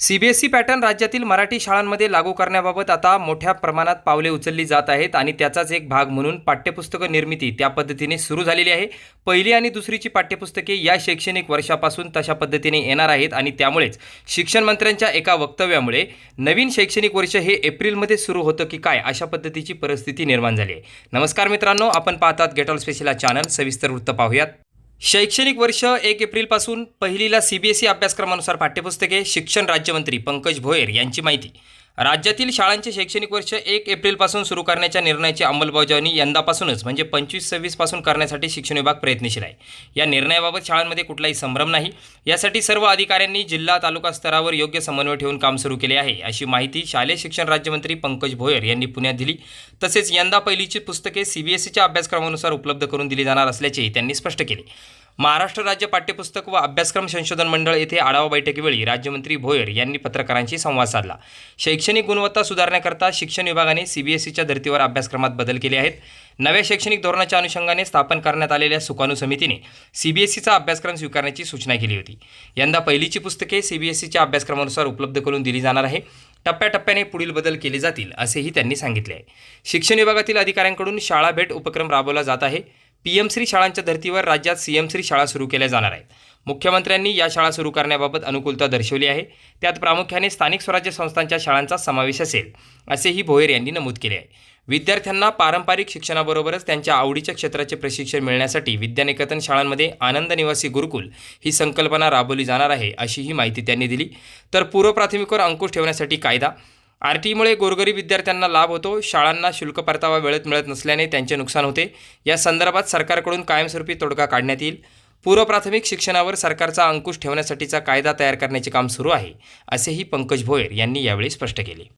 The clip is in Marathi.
सीबीएसई पॅटर्न राज्यातील मराठी शाळांमध्ये लागू करण्याबाबत आता मोठ्या प्रमाणात पावले उचलली जात आहेत आणि त्याचाच एक भाग म्हणून पाठ्यपुस्तकं निर्मिती त्या पद्धतीने सुरू झालेली आहे. पहिली आणि दुसरीची पाठ्यपुस्तके या शैक्षणिक वर्षापासून तशा पद्धतीने येणार आहेत आणि त्यामुळेच शिक्षण मंत्र्यांच्या एका वक्तव्यामुळे नवीन शैक्षणिक वर्ष हे एप्रिलमध्ये सुरू होतं की काय अशा पद्धतीची परिस्थिती निर्माण झाली आहे. नमस्कार मित्रांनो आपण पाहतात गेट ऑल स्पेशल चॅनल सविस्तर वृत्त पाहूयात. शैक्षणिक वर्ष एक एप्रिलपासून पहिलीला सी बी एस ई अभ्यासक्रमानुसार पाठ्यपुस्तके शिक्षण राज्यमंत्री पंकज भोयर यांची माहिती. राज्यातील शाळांचे शैक्षणिक वर्ष एक एप्रिलपासून सुरू करण्याच्या निर्णयाची अंमलबजावणी यंदापासूनच म्हणजे पंचवीस सव्वीसपासून करण्यासाठी शिक्षण विभाग प्रयत्नशील आहे. या निर्णयाबाबत शाळांमध्ये कुठलाही संभ्रम नाही. यासाठी सर्व अधिकाऱ्यांनी जिल्हा तालुका स्तरावर योग्य समन्वय ठेवून काम सुरू केले आहे. अशी माहिती शालेय शिक्षण राज्यमंत्री पंकज भोयर यांनी पुण्यात दिली. तसेच यंदा पहिलीची पुस्तके सी बी एस अभ्यासक्रमानुसार उपलब्ध करून दिली जाणार असल्याचेही त्यांनी स्पष्ट केले. महाराष्ट्र राज्य पाठ्यपुस्तक व अभ्यासक्रम संशोधन मंडळ येथे आढावा बैठकीवेळी राज्यमंत्री भोयर यांनी पत्रकारांशी संवाद साधला. शैक्षणिक शैक्षणिक गुणवत्ता सुधारण्याकरता शिक्षण विभागाने सीबीएसईच्या धर्तीवर अभ्यासक्रमात बदल केले आहेत. नव्या शैक्षणिक धोरणाच्या अनुषंगाने स्थापन करण्यात आलेल्या सुकाणू समितीने सीबीएसईचा अभ्यासक्रम स्वीकारण्याची सूचना केली होती. यंदा पहिलीची पुस्तके सीबीएसईच्या अभ्यासक्रमानुसार उपलब्ध करून दिली जाणार आहे. टप्प्याटप्प्याने पुढील बदल केले जातील असेही त्यांनी सांगितले आहे. शिक्षण विभागातील अधिकाऱ्यांकडून शाळा भेट उपक्रम राबवला जात आहे. पी एम श्री शाळांच्या धर्तीवर राज्यात सी एम श्री शाळा सुरू केल्या जाणार आहेत. मुख्यमंत्र्यांनी या शाळा सुरू करण्याबाबत अनुकूलता दर्शवली आहे. त्यात प्रामुख्याने स्थानिक स्वराज्य संस्थांच्या शाळांचा समावेश असेल असेही भोयर यांनी नमूद केले आहे. विद्यार्थ्यांना पारंपरिक शिक्षणाबरोबरच त्यांच्या आवडीच्या क्षेत्राचे प्रशिक्षण मिळण्यासाठी विद्यानिकेतन शाळांमध्ये आनंद निवासी गुरुकुल ही संकल्पना राबवली जाणार आहे अशीही माहिती त्यांनी दिली. तर पूर्व प्राथमिकवर अंकुश ठेवण्यासाठी कायदा आर टीमुळे गोरगरीब विद्यार्थ्यांना लाभ होतो. शाळांना शुल्क परतावा वेळेत मिळत नसल्याने त्यांचे नुकसान होते. या संदर्भात सरकारकडून कायमस्वरूपी तोडगा काढण्यात येईल. पूर्वप्राथमिक शिक्षणावर सरकारचा अंकुश ठेवण्यासाठीचा कायदा तयार करण्याचे काम सुरू आहे असेही पंकज भोयर यांनी यावेळी स्पष्ट केले.